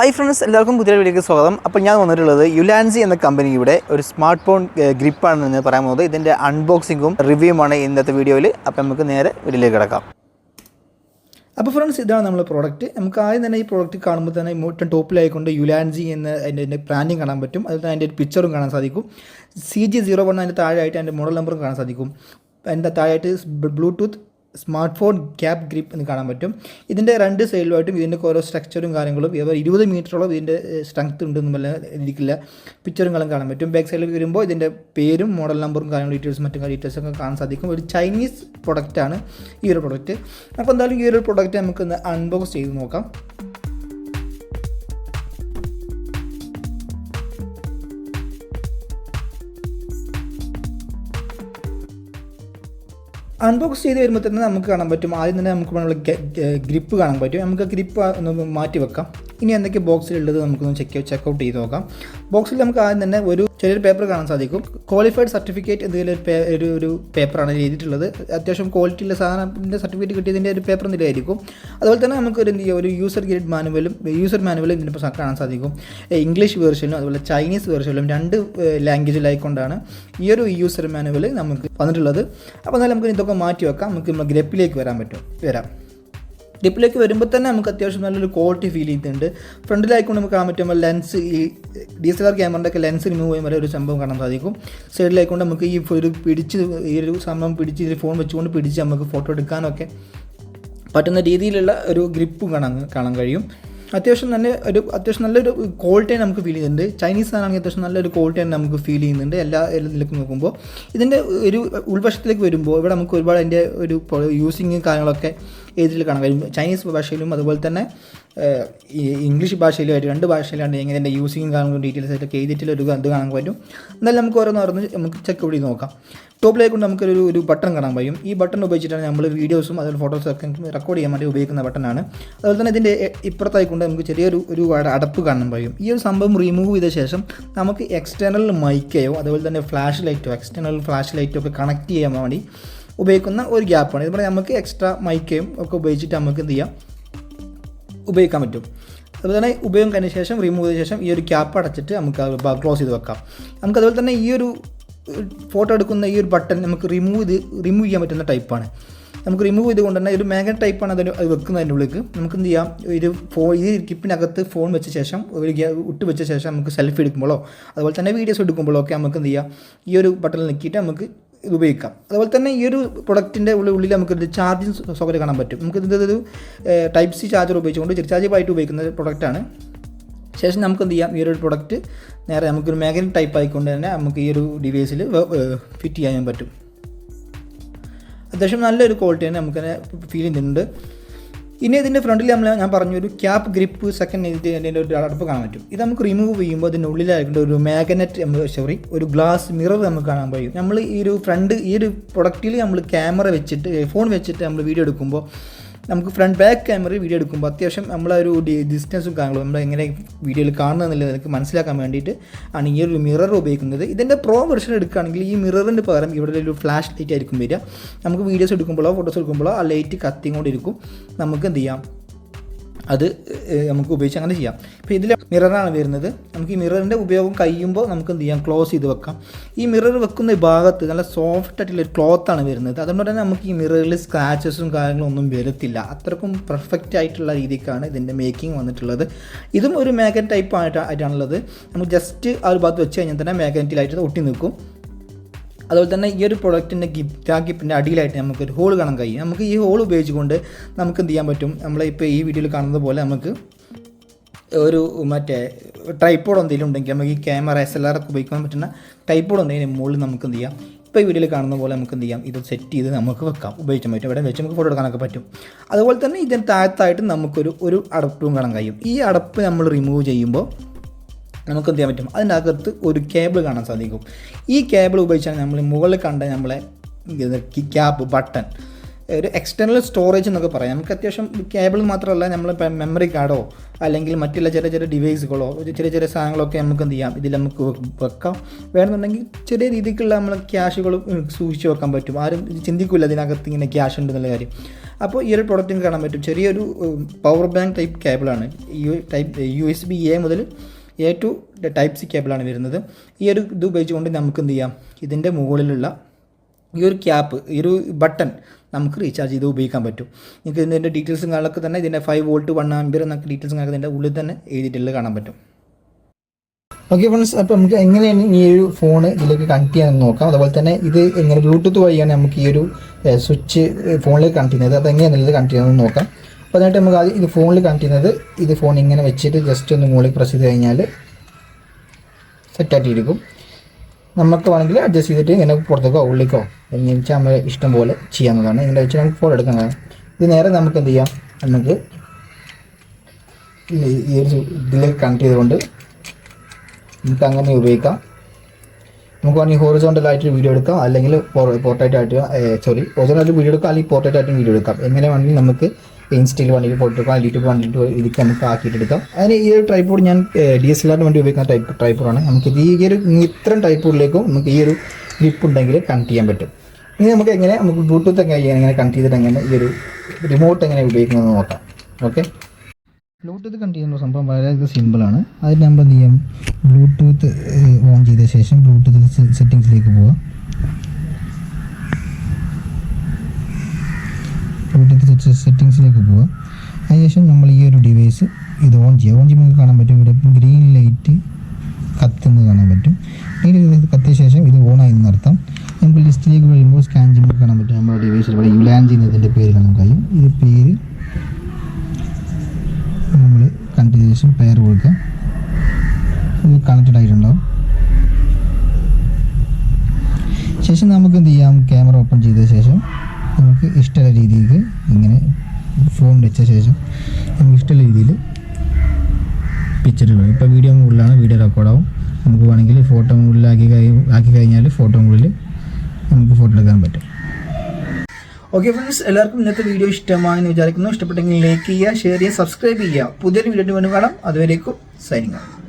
Hi friends എല്ലാവർക്കും പുതിയ വീഡിയോക്ക് സ്വാഗതം. അപ്പോൾ ഞാൻ വന്നിട്ടുള്ളത് യുലാൻസി എന്ന കമ്പനിയുടെ ഒരു സ്മാർട്ട് ഫോൺ ഗ്രിപ്പാണ് എന്ന് പറയാൻ പോകുന്നത്. ഇതിന്റെ അൺബോക്സിങ്ങും റിവ്യൂമാണ് ഇന്നത്തെ വീഡിയോയിൽ. അപ്പോൾ നമുക്ക് നേരെ വീഡിയോയിലേക്ക് കിടക്കാം. അപ്പോൾ ഫ്രണ്ട്സ് ഇതാണ് നമ്മുടെ പ്രോഡക്റ്റ് നമുക്ക് ആദ്യം തന്നെ ഈ പ്രോഡക്റ്റ് കാണുമ്പോൾ തന്നെ മൊത്തം ടോപ്പിലായിക്കൊണ്ട് യുലാൻസി എന്ന അതിന്റെ അതിന്റെ ബ്രാൻഡിങ് കാണാൻ പറ്റും. അതുപോലെ അതിന്റെ ഒരു പിക്ചറും കാണാൻ സാധിക്കും. സി ജി സീറോ വൺ അതിന്റെ താഴെയായിട്ട് അതിന്റെ മോഡൽ നമ്പറും കാണാൻ സാധിക്കും. അതിന്റെ താഴെയായിട്ട് Bluetooth smart phone cap grip എന്ന് കാണാൻ പറ്റും. ഇതിന്റെ രണ്ട് സൈഡിലുമായിട്ടും ഇതിന്റെ ഓരോ സ്ട്രക്ചറും കാര്യങ്ങളും ഇരുപത് മീറ്ററോളം ഇതിന്റെ സ്ട്രെങ്ത് ഉണ്ടെന്നും വല്ല ഇരിക്കില്ല പിക്ചറും കാണാൻ പറ്റും. ബാക്ക് സൈഡിൽ വരുമ്പോൾ ഇതിന്റെ പേരും മോഡൽ നമ്പറും കാര്യങ്ങളും ഡീറ്റെയിൽസും മറ്റും ഡീറ്റെയിൽസും ഒക്കെ കാണാൻ സാധിക്കും. ഒരു ചൈനീസ് പ്രൊഡക്റ്റാണ് ഈ ഒരു പ്രൊഡക്റ്റ്. അപ്പോൾ എന്തായാലും ഈ ഒരു പ്രൊഡക്റ്റ് നമുക്ക് അൺബോക്സ് ചെയ്ത് നോക്കാം. അൺബോക്സ് ചെയ്ത് വരുമ്പോൾ തന്നെ നമുക്ക് കാണാൻ പറ്റും. ആദ്യം തന്നെ നമുക്ക് ഗ്രിപ്പ് കാണാൻ പറ്റും. നമുക്ക് ഗ്രിപ്പ് ഒന്ന് മാറ്റി വെക്കാം ഇനി എന്തൊക്കെ ബോക്സിലുള്ളത് നമുക്കൊന്ന് ചെക്ക് ചെക്കൗട്ട് ചെയ്ത് നോക്കാം. ബോക്സിൽ നമുക്ക് ആദ്യം തന്നെ ഒരു ചെറിയൊരു പേപ്പർ കാണാൻ സാധിക്കും. ക്വാളിഫൈഡ് സർട്ടിഫിക്കറ്റ് എന്തെങ്കിലും ഒരു ഒരു ഒരു പേപ്പറാണ് എഴുതിയിട്ടുള്ളത്. അത്യാവശ്യം ക്വാളിറ്റിയുള്ള സാധനത്തിന്റെ സർട്ടിഫിക്കറ്റ് കിട്ടിയതിന്റെ ഒരു പേപ്പർ നിലയായിരിക്കും. അതുപോലെ തന്നെ നമുക്ക് ഒരു എന്ത് ചെയ്യുക ഒരു യൂസർ ഗൈഡ് മാനുവലും യൂസർ മാനുവലും ഇതിന്റെ ഇപ്പോൾ കാണാൻ സാധിക്കും. ഇംഗ്ലീഷ് വേർഷനും അതുപോലെ ചൈനീസ് വേർഷനിലും രണ്ട് ലാംഗ്വേജിലായിക്കൊണ്ടാണ് ഈ ഒരു യൂസർ മാനുവൽ നമുക്ക് വന്നിട്ടുള്ളത്. അപ്പോൾ എന്നാലും നമുക്ക് ഇതൊക്കെ മാറ്റി വെക്കാം. നമുക്ക് നമ്മുടെ ഗ്രപ്പിലേക്ക് വരാൻ പറ്റും. വരാം. ഡിപ്പിലേക്ക് വരുമ്പോൾ തന്നെ നമുക്ക് അത്യാവശ്യം നല്ലൊരു ക്വാളിറ്റി ഫീൽ ചെയ്യുന്നുണ്ട് ഫ്രണ്ടിലായിക്കൊണ്ട് നമുക്ക് കാണാൻ പറ്റുമ്പോൾ ലെൻസ് ഈ ഡി എസ് എൽ ആർ ക്യാമറന്റെ ഒക്കെ ലെൻസ് റിമൂവ് ചെയ്യുമ്പോൾ ഒരു സംഭവം കാണാൻ സാധിക്കും. സൈഡിലായിക്കൊണ്ട് നമുക്ക് ഈ ഒരു പിടിച്ച് ഈ ഒരു സംഭവം പിടിച്ച് ഈ ഫോൺ വെച്ചുകൊണ്ട് പിടിച്ച് നമുക്ക് ഫോട്ടോ എടുക്കാനൊക്കെ പറ്റുന്ന രീതിയിലുള്ള ഒരു ഗ്രിപ്പും കാണാൻ കാണാൻ കഴിയും. അത്യാവശ്യം നല്ല ഒരു അത്യാവശ്യം നല്ലൊരു ക്വാളിറ്റി നമുക്ക് ഫീൽ ചെയ്യുന്നുണ്ട് ചൈനീസ് ആണെങ്കിൽ അത്യാവശ്യം നല്ലൊരു ക്വാളിറ്റി നമുക്ക് ഫീൽ ചെയ്യുന്നുണ്ട്. എല്ലാ ഇതിലേക്ക് നോക്കുമ്പോൾ. ഇതിന്റെ ഒരു ഉൾവശത്തിലേക്ക് വരുമ്പോൾ ഇവിടെ നമുക്ക് ഒരുപാട് അതിന്റെ ഒരു യൂസിങ് കാര്യങ്ങളൊക്കെ എഴുതിൽ കാണാൻ കഴിയും ചൈനീസ് ഭാഷയിലും അതുപോലെ തന്നെ ഇംഗ്ലീഷ് ഭാഷയിലും ഇംഗ്ലീഷ് ഭാഷയിലുമായിട്ട് രണ്ട് ഭാഷയിലാണ് എങ്ങനെ എന്റെ യൂസിങ് കാണുമ്പോൾ ഡീറ്റെയിൽസ് ആയിട്ടൊക്കെ എഴുതിയിട്ടുള്ള ഒരു ഇത് കാണാൻ പറ്റും. എന്നാലും നമുക്ക് ഓരോന്ന് പറഞ്ഞ് നമുക്ക് ചെക്ക് കൂടി നോക്കാം. ടോപ്പിലേക്ക് കൊണ്ട് നമുക്കൊരു ഒരു ബട്ടൺ കാണാൻ കഴിയും ഈ ബട്ടൺ ഉപയോഗിച്ചിട്ടാണ് നമ്മൾ വീഡിയോസും അതുപോലെ ഫോട്ടോസും ഒക്കെ റെക്കോർഡ് ചെയ്യാൻ വേണ്ടി ഉപയോഗിക്കുന്ന ബട്ടണാണ് അതുപോലെ തന്നെ ഇതിന്റെ ഇപ്പുറത്തായിക്കൊണ്ട് നമുക്ക് ചെറിയൊരു ഒരു അട- അടപ്പ് കാണാൻ കഴിയും ഈ ഒരു സംഭവം റിമൂവ് ചെയ്ത ശേഷം നമുക്ക് എക്സ്റ്റേണൽ മൈക്കയോ അതുപോലെ തന്നെ ഫ്ലാഷ് ലൈറ്റോ എക്സ്റ്റേണൽ ഫ്ലാഷ് ലൈറ്റോ ഒക്കെ കണക്ട് ചെയ്യാൻ വേണ്ടി ഉപയോഗിക്കുന്ന ഒരു ഗ്യാപ്പാണ്. ഇതുപോലെ നമുക്ക് എക്സ്ട്രാ മൈക്കയും ഒക്കെ ഉപയോഗിച്ചിട്ട് നമുക്ക് എന്ത് ചെയ്യാം? ഉപയോഗിക്കാൻ പറ്റും. അതുപോലെ തന്നെ ഉപയോഗം കഴിഞ്ഞ ശേഷം റിമൂവ് ചെയ്ത ശേഷം ഈ ഒരു ക്യാപ്പ് അടച്ചിട്ട് നമുക്ക് ക്ലോസ് ചെയ്ത് വെക്കാം. നമുക്ക് അതുപോലെ തന്നെ ഈ ഒരു ഫോട്ടോ എടുക്കുന്ന ഈ ഒരു ബട്ടൺ നമുക്ക് റിമൂവ് ചെയ്ത് റിമൂവ് ചെയ്യാൻ പറ്റുന്ന ടൈപ്പാണ് നമുക്ക് റിമൂവ് ചെയ്തുകൊണ്ട് തന്നെ ഒരു മാഗ്നറ്റ് ടൈപ്പാണ് അതിന് അത് വെക്കുന്നതിന്റെ ഉള്ളിലേക്ക്. നമുക്ക് എന്ത് ചെയ്യാം? ഒരു ഫോൺ ഈ കിപ്പിനകത്ത് ഫോൺ വെച്ച ശേഷം ഒരു ഇട്ട് വെച്ച ശേഷം നമുക്ക് സെൽഫി എടുക്കുമ്പോഴോ അതുപോലെ തന്നെ വീഡിയോസ് എടുക്കുമ്പോഴോ ഒക്കെ നമുക്ക് എന്ത് ചെയ്യാം? ഈ ഒരു ബട്ടണിൽ നിൽക്കിയിട്ട് നമുക്ക് ഇത് ഉപയോഗിക്കാം. അതുപോലെ തന്നെ ഈ ഒരു പ്രൊഡക്റ്റിന്റെ ഉള്ളിൽ ഉള്ളിൽ നമുക്ക് ഒരു ചാർജിങ് സൗകര്യം കാണാൻ പറ്റും. നമുക്ക് ഇതിന്റെ ഒരു ടൈപ്പ് സി ചാർജർ ഉപയോഗിച്ചുകൊണ്ട് ചെറിയ ഉപയോഗിക്കുന്ന ഒരു പ്രൊഡക്റ്റാണ് ശേഷം നമുക്ക് എന്ത് ചെയ്യാം? ഈ ഒരു പ്രൊഡക്റ്റ് നേരെ നമുക്കൊരു മാഗ്നറ്റ് ടൈപ്പ് ആയിക്കൊണ്ട് തന്നെ നമുക്ക് ഈ ഒരു ഡിവൈസിൽ ഫിറ്റ് ചെയ്യാൻ പറ്റും. അത്യാവശ്യം നല്ലൊരു ക്വാളിറ്റി തന്നെ നമുക്ക് ഫീൽ ചെയ്യുന്നുണ്ട്. ഇനി ഇതിന്റെ ഫ്രണ്ടിൽ നമ്മൾ ഞാൻ പറഞ്ഞു ഒരു ക്യാപ്പ് ഗ്രിപ്പ് സെക്കൻഡ് ഇതിന്റെ ഒരു അടപ്പ് കാണാൻ പറ്റും. ഇത് നമുക്ക് റിമൂവ് ചെയ്യുമ്പോൾ അതിന്റെ ഉള്ളിലായിട്ട് ഒരു മാഗ്നറ്റ് സോറി ഒരു ഗ്ലാസ് മിറർ നമുക്ക് കാണാൻ കഴിയും. നമ്മൾ ഈ ഒരു ഫ്രണ്ട് ഈ ഒരു പ്രൊഡക്റ്റിൽ നമ്മൾ ക്യാമറ വെച്ചിട്ട് ഫോൺ വെച്ചിട്ട് നമ്മൾ വീഡിയോ എടുക്കുമ്പോൾ നമുക്ക് ഫ്രണ്ട് ബാക്ക് ക്യാമറ വീഡിയോ എടുക്കുമ്പോൾ അത്യാവശ്യം നമ്മളെ ഒരു ഡിസ്റ്റൻസും കാണുള്ളൂ നമ്മൾ എങ്ങനെ വീഡിയോയിൽ കാണുന്നതെന്നുള്ളത് നിനക്ക് മനസ്സിലാക്കാൻ വേണ്ടിയിട്ട് ആണ് ഈ ഒരു മിറർ ഉപയോഗിക്കുന്നത്. ഇതിന്റെ പ്രോ വെർഷൻ എടുക്കുകയാണെങ്കിൽ ഈ മിററിന് പകരം ഇവിടെ ഒരു ഫ്ലാഷ് ലൈറ്റ് ആയിരിക്കും വരിക. നമുക്ക് വീഡിയോസ് എടുക്കുമ്പോഴോ ഫോട്ടോസ് എടുക്കുമ്പോഴോ ആ ലൈറ്റ് കത്തിക്കൊണ്ടിരിക്കും നമുക്ക് എന്ത് ചെയ്യാം? അത് നമുക്ക് ഉപയോഗിച്ച് അങ്ങനെ ചെയ്യാം. ഇപ്പോൾ ഇതിൽ മിററാണ് വരുന്നത്. നമുക്ക് ഈ മിററിന്റെ ഉപയോഗം കഴിയുമ്പോൾ നമുക്ക് എന്ത് ചെയ്യാം? ക്ലോസ് ചെയ്ത് വെക്കാം. ഈ മിറർ വെക്കുന്ന ഭാഗത്ത് നല്ല സോഫ്റ്റ് ആയിട്ടുള്ള ഒരു ക്ലോത്താണ് വരുന്നത്. അതുകൊണ്ട് തന്നെ നമുക്ക് ഈ മിററിൽ സ്ക്രാച്ചസും കാര്യങ്ങളും ഒന്നും വരത്തില്ല. അത്രക്കും പെർഫെക്റ്റ് ആയിട്ടുള്ള രീതിക്കാണ് ഇതിന്റെ മേക്കിംഗ് വന്നിട്ടുള്ളത്. ഇതും ഒരു മാഗൻ ടൈപ്പ് ആയിട്ട് ആയിട്ടാണുള്ളത്. നമുക്ക് ജസ്റ്റ് ആ ഒരു ഭാഗത്ത് വെച്ച് കഴിഞ്ഞാൽ തന്നെ മാഗനറ്റിലായിട്ട് ഒട്ടി നിൽക്കും. അതുപോലെ തന്നെ ഈ ഒരു പ്രൊഡക്റ്റിന്റെ ഗിഫ്റ്റ് ആ ഗിഫ്റ്റിന്റെ അടിയിലായിട്ട് നമുക്ക് ഒരു ഹോൾ കാണാൻ കഴിയും. നമുക്ക് ഈ ഹോൾ ഉപയോഗിച്ചുകൊണ്ട് നമുക്ക് എന്ത് ചെയ്യാൻ പറ്റും? നമ്മളിപ്പോൾ ഈ വീഡിയോയിൽ കാണുന്നത് പോലെ നമുക്ക് ഒരു മറ്റേ ട്രൈപ്പോഡ് എന്തെങ്കിലും ഉണ്ടെങ്കിൽ നമുക്ക് ഈ ക്യാമറ എസ് എൽ ആർ ഒക്കെ ഉപയോഗിക്കാൻ പറ്റുന്ന ട്രൈപ്പോഡ് എന്തെങ്കിലും മുകളിൽ നമുക്ക് എന്ത് ചെയ്യാം? ഇപ്പോൾ ഈ വീഡിയോയിൽ കാണുന്ന പോലെ നമുക്ക് എന്ത് ചെയ്യാം? ഇത് സെറ്റ് ചെയ്ത് നമുക്ക് വെക്കാം. ഉപയോഗിക്കാൻ പറ്റും. ഇവിടെ വെച്ച് നമുക്ക് ഫോട്ടോ എടുക്കാനൊക്കെ പറ്റും. അതുപോലെ തന്നെ ഇതിന് താഴത്തായിട്ട് നമുക്കൊരു ഒരു അടപ്പും കാണാൻ കഴിയും. ഈ അടപ്പ് നമ്മൾ റിമൂവ് ചെയ്യുമ്പോൾ നമുക്ക് എന്ത് ചെയ്യാൻ പറ്റും? അതിന്റെ അകത്ത് ഒരു കേബിൾ കാണാൻ സാധിക്കും. ഈ കേബിൾ ഉപയോഗിച്ചാൽ നമ്മൾ മുകളിൽ കണ്ട നമ്മളെ ക്യാബ് ബട്ടൺ ഒരു എക്സ്റ്റേണൽ സ്റ്റോറേജ് എന്നൊക്കെ പറയാം. നമുക്ക് അത്യാവശ്യം കേബിൾ മാത്രമല്ല നമ്മൾ മെമ്മറി കാർഡോ അല്ലെങ്കിൽ മറ്റുള്ള ചെറിയ ചെറിയ ഡിവൈസുകളോ ചെറിയ ചെറിയ സാധനങ്ങളൊക്കെ നമുക്ക് എന്ത് ചെയ്യാം? ഇതിൽ നമുക്ക് വെക്കാം. വേണമെന്നുണ്ടെങ്കിൽ ചെറിയ രീതിക്കുള്ള നമ്മൾ ക്യാഷുകൾ സൂക്ഷിച്ച് വെക്കാൻ പറ്റും. ആരും ചിന്തിക്കില്ല അതിനകത്ത് ഇങ്ങനെ ക്യാഷ് ഉണ്ടെന്നുള്ള കാര്യം. അപ്പോൾ ഈ ഒരു പ്രൊഡക്റ്റിന് കാണാൻ പറ്റും. ചെറിയൊരു power bank type കേബിളാണ് U type U S B A മുതൽ എ ടു ടൈപ്പ് സി കേബിളാണ് വരുന്നത്. ഈ ഒരു ഇത് ഉപയോഗിച്ചുകൊണ്ട് നമുക്ക് എന്ത് ചെയ്യാം? ഇതിന്റെ മുകളിലുള്ള ഈ ഒരു ക്യാപ്പ് ഈ ഒരു ബട്ടൺ നമുക്ക് റീചാർജ് ചെയ്ത് ഉപയോഗിക്കാൻ പറ്റും. നിങ്ങൾക്ക് ഇതിന്റെ ഡീറ്റെയിൽസും കാര്യങ്ങളൊക്കെ തന്നെ ഇതിന്റെ ഫൈവ് വോൾട്ട് വൺ ആംബിയർ എന്നൊക്കെ ഡീറ്റെയിൽസും കാണാൻ ഇതിന്റെ ഉള്ളിൽ തന്നെ എഴുതിയിട്ടുള്ളത് കാണാൻ പറ്റും. ഓക്കെ ഫ്രണ്ട്സ് അപ്പോൾ നമുക്ക് എങ്ങനെയാണ് ഈ ഒരു ഫോൺ ഇതിലേക്ക് കണക്ട് ചെയ്യാമെന്ന് നോക്കാം. അതുപോലെ തന്നെ ഇത് എങ്ങനെ ബ്ലൂടൂത്ത് വഴിയാണ് നമുക്ക് ഈ ഒരു സ്വിച്ച് ഫോണിലേക്ക് കണക്ട് ചെയ്യുന്നത്. അത് എങ്ങനെയാണെന്നുള്ളത് കണക്ട് ചെയ്യാമെന്ന് നോക്കാം. അപ്പോൾ അതിനായിട്ട് നമുക്ക് ആദ്യം ഇത് ഫോണിൽ കണക്ട് ചെയ്യുന്നത് ഇത് ഫോൺ ഇങ്ങനെ വെച്ചിട്ട് ജസ്റ്റ് ഒന്ന് മുകളിൽ പ്രസ് ചെയ്ത് കഴിഞ്ഞാൽ സെറ്റായിട്ടിരിക്കും നമുക്ക് വേണമെങ്കിൽ അഡ്ജസ്റ്റ് ചെയ്തിട്ട് ഇങ്ങനെ പുറത്തേക്കോ ഉള്ളിക്കോ എങ്ങനെ വെച്ചാൽ നമ്മൾ ഇഷ്ടം പോലെ ചെയ്യാവുന്നതാണ് ഇങ്ങനെ വെച്ച് നമുക്ക് ഫോട്ടോ എടുക്കാൻ കഴിയും ഇത് നേരെ നമുക്ക് എന്ത് ചെയ്യാം? നമുക്ക് ഈ ഒരു ഇതിലേക്ക് കണക്ട് ചെയ്തുകൊണ്ട് നമുക്ക് അങ്ങനെ ഉപയോഗിക്കാം. നമുക്ക് വേണമെങ്കിൽ ഹോറിസോണ്ടൽ ആയിട്ട് വീഡിയോ എടുക്കാം. അല്ലെങ്കിൽ പോർട്രേറ്റ് ആയിട്ട് സോറി ഹോറിസോണ്ടലായിട്ട് വീഡിയോ എടുക്കാം. അല്ലെങ്കിൽ പോർട്രേറ്റ് ആയിട്ട് വീഡിയോ എടുക്കാം. എങ്ങനെ വേണമെങ്കിൽ നമുക്ക് ഇൻസ്റ്റയിൽ വേണമെങ്കിൽ ഫോട്ടോ യൂട്യൂബ് വേണ്ടിയിട്ട് ഇതിലേക്ക് നമുക്ക് ആക്കിയിട്ട് എടുക്കാം അതിന് ഈ ഒരു ട്രൈപ്പോഡ് ഞാൻ ഡി എസ് എൽ ആറിന് വേണ്ടി ഉപയോഗിക്കുന്ന ടൈപ്പ് ട്രൈപ്പോഡാണ് നമുക്ക് ഈ ഒരു ഇത്തരം ടൈപ്പോഡിലേക്കും നമുക്ക് ഈ ഒരു ഗ്രിപ്പ് ഉണ്ടെങ്കിൽ കണക്ട് ചെയ്യാൻ പറ്റും. ഇനി നമുക്ക് എങ്ങനെ നമുക്ക് ബ്ലൂടൂത്ത് എങ്ങനെ എങ്ങനെ കണക്ട് ചെയ്തിട്ട് എങ്ങനെ ഈ ഒരു റിമോട്ട് എങ്ങനെ ഉപയോഗിക്കുന്നത് നോക്കാം. ഓക്കെ ബ്ലൂടൂത്ത് കണക്ട് ചെയ്യുന്ന സംഭവം വളരെ സിമ്പിളാണ് അതിന് നമ്മൾ എന്ത് ചെയ്യാം? ബ്ലൂടൂത്ത് ഓൺ ചെയ്ത ശേഷം ബ്ലൂടൂത്ത് സെറ്റിങ്സിലേക്ക് പോവാം. ബ്ലൂടൂത്ത് സെറ്റിങ്സിലേക്ക് പോവുക അതിനുശേഷം നമ്മൾ ഈ ഒരു ഡിവൈസ് ഇത് ഓൺ ചെയ്യുക ഓൺ ചെയ്യുമ്പോൾ കാണാൻ പറ്റും ഇവിടെ ഗ്രീൻ ലൈറ്റ് കത്തുന്നത് കാണാൻ പറ്റും. ഗ്രീൻ ലൈറ്റ് കത്തിയ ശേഷം ഇത് ഓൺ ആയി നിർത്താം. നമുക്ക് ലിസ്റ്റിലേക്ക് വരുമ്പോൾ സ്കാൻ ചെയ്യുമ്പോൾ കാണാൻ പറ്റും നമ്മുടെ ഡിവൈസ് ഇവിടെ യുലാൻ ചെയ്യുന്നതിന്റെ പേര് കാണാൻ കഴിയും. ഇത് പേര് നമ്മൾ കണ്ടതിന് ശേഷം പെയർ കൊടുക്കുക ഇത് കണക്റ്റഡ് ആയിട്ടുണ്ടാവും. ശേഷം നമുക്ക് എന്ത് ചെയ്യാം? ക്യാമറ ഓപ്പൺ ചെയ്ത ശേഷം നമുക്ക് ഇഷ്ടമുള്ള രീതിക്ക് ഇങ്ങനെ ഫോൺ വെച്ച ശേഷം നമുക്ക് ഇഷ്ടമുള്ള രീതിയിൽ പിക്ചർ വരും ഇപ്പോൾ വീഡിയോ മുകളിലാണ് വീഡിയോ റെക്കോർഡാവും നമുക്ക് വേണമെങ്കിൽ ഫോട്ടോ കഴി ആക്കി കഴിഞ്ഞാൽ ഫോട്ടോ മുകളിൽ നമുക്ക് ഫോട്ടോ എടുക്കാൻ പറ്റും. ഓക്കെ ഫ്രണ്ട്സ് എല്ലാവർക്കും ഇന്നത്തെ വീഡിയോ ഇഷ്ടമാണെന്ന് വിചാരിക്കുന്നു. ഇഷ്ടപ്പെട്ടെങ്കിൽ ലൈക്ക് ചെയ്യുക ഷെയർ ചെയ്യുക സബ്സ്ക്രൈബ് ചെയ്യുക. പുതിയൊരു വീഡിയോ വേണം കാണാം. അതുവരേക്കും സൈനിങ്